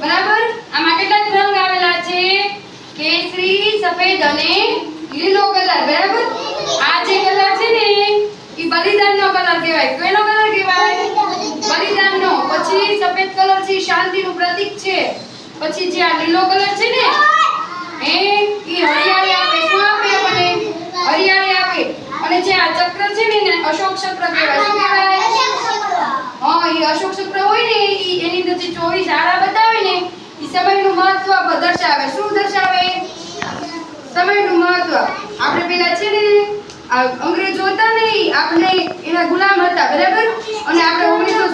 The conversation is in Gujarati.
બરાબર? આમાં કેટલા રંગ આવેલા છે? કેસરી, સફેદ અને લીલો કલર, બરાબર? આ જે કલર છે ને, એ બલિદાનનો કલર કહેવાય. કેનો કલર કહેવાય? બલિદાનનો. પછી સફેદ કલર શાંતિનું પ્રતીક છે. પછી જે આ લીલો કલર છે ને, એ ઈ હરિયાળી આપે શું આપે આપણને હરિયાળી આપે અને જે આ ચક્ર છે અશોક ચક્ર એ હોય ને એની અંદર જે ચોવીસ આરા બતાવે ને ઈ સમયનું મહત્વ દર્શાવે. શું દર્શાવે? સમયનું મહત્વ. આપણે પેલા છે ને અંગ્રેજો હતા ને આપણે એના ગુલામ હતા, બરાબર? અને આપણે ઓગણીસો